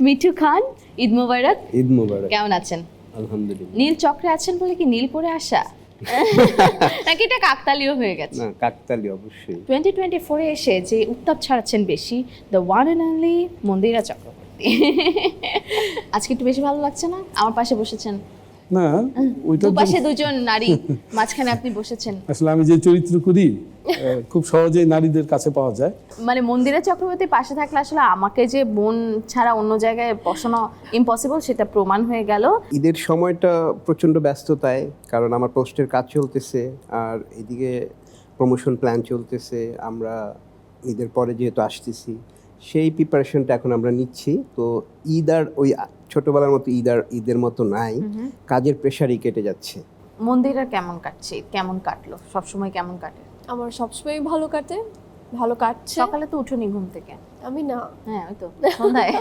মিঠু খান ঈদ মোবারক। ঈদ মুবারক। কেমন আছেন? আলহামদুলিল্লাহ। নীল চক্রে আছেন বলে কি নীল পরে আসা? নাকি এটা কাকতালীয় হয়ে গেছে? না কাকতালি অবশ্যই। টোয়েন্টি টোয়েন্টি ফোরে এসে যে উত্তাপ ছাড়াচ্ছেন বেশি the one and only Mandira Chakraborty. আজকে একটু বেশি ভালো লাগছে না? আমার পাশে বসেছেন। না ওইটা দুপাশে দুজন নারী মাঝখানে আপনি বসেছেন। আসলে আমি যে চরিত্র করি খুব সহজেই নারীদের কাছে পাওয়া যায়। মানে মন্দিরা চক্রবর্তীর পাশে থাকলে আসলে আমাকে যে বোন ছাড়া অন্য জায়গায় বসানো ইম্পসিবল সেটা প্রমাণ হয়ে গেল। ঈদের সময়টা প্রচণ্ড ব্যস্ততায় কারণ আমার পোস্টের কাজ চলতেছে আর এদিকে প্রমোশন প্ল্যান চলতেছে আমরা ঈদের পরে যেহেতু আসতেছি সেই প্রিপারেশনটা এখন আমরা নিচ্ছি। তো ঈদ আর ওই ছোটবেলার মতো ঈদ আর ঈদের মতো নাই কাজের প্রেশারই কেটে যাচ্ছে। মন্দিরা কেমন কাটছে? কেমন কাটলো? সবসময় কেমন কাটে? আমার সবসময় ভালো কাটে ভালো কাটছে। সকালে তো উঠোনি ঘুম থেকে। আমি না। হ্যাঁ ওই তো সন্ধ্যায়।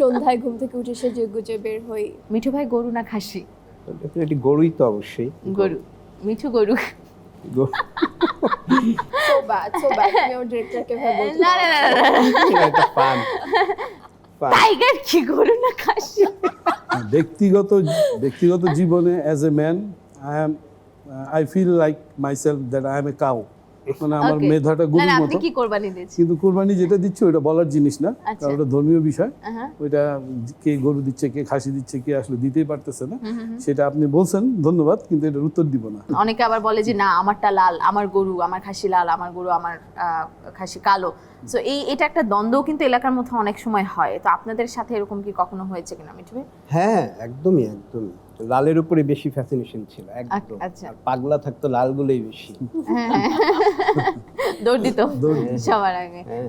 সন্ধ্যায় ঘুম থেকে উঠে সে যে গুজে বের হই। মিঠু ভাই গরু না খাসি? ডেফিনেটলি গরুই তো অবশ্যই। গরু মিঠু গরু। গরু। না না না, না, না। এটা ফান ফান টাইগার কি গরু না খাসি? ব্যক্তিগত ব্যক্তিগত জীবনে as a man I am I feel like myself that I am a cow মানে আমার মেধাটা গরুর আপনি মতো। কি কোরবানি দিয়েছেন? কিন্তু কোরবানি যেটা দিচ্ছে ওটা বলার জিনিস না। আচ্ছা। কারণ ওটা ধর্মীয় বিষয়। আহা, ওইটা কে গরু দিচ্ছে কে খাসি দিচ্ছে কে আসলে দিতেই পারতেছে না। সেটা আপনি বলছেন ধন্যবাদ কিন্তু এটার উত্তর দিব না। অনেকে আবার বলে যে না আমারটা লাল আমার গরু আমার খাসি লাল আমার গরু আমার আহ, খাসি কালো। তো এই এটা একটা দ্বন্দ্ব কিন্তু এলাকার মধ্যে অনেক সময় হয়। তো আপনাদের সাথে এরকম কি কখনো হয়েছে কিনা মিঠু ভাই? হ্যাঁ একদমই একদমই। লালের উপরে বেশি ফ্যাসিনেশন ছিল একদম। আচ্ছা। আর পাগলা থাকতো লালগুলোই বেশি। হ্যাঁ দৌড় দিত সবার আগে। হ্যাঁ।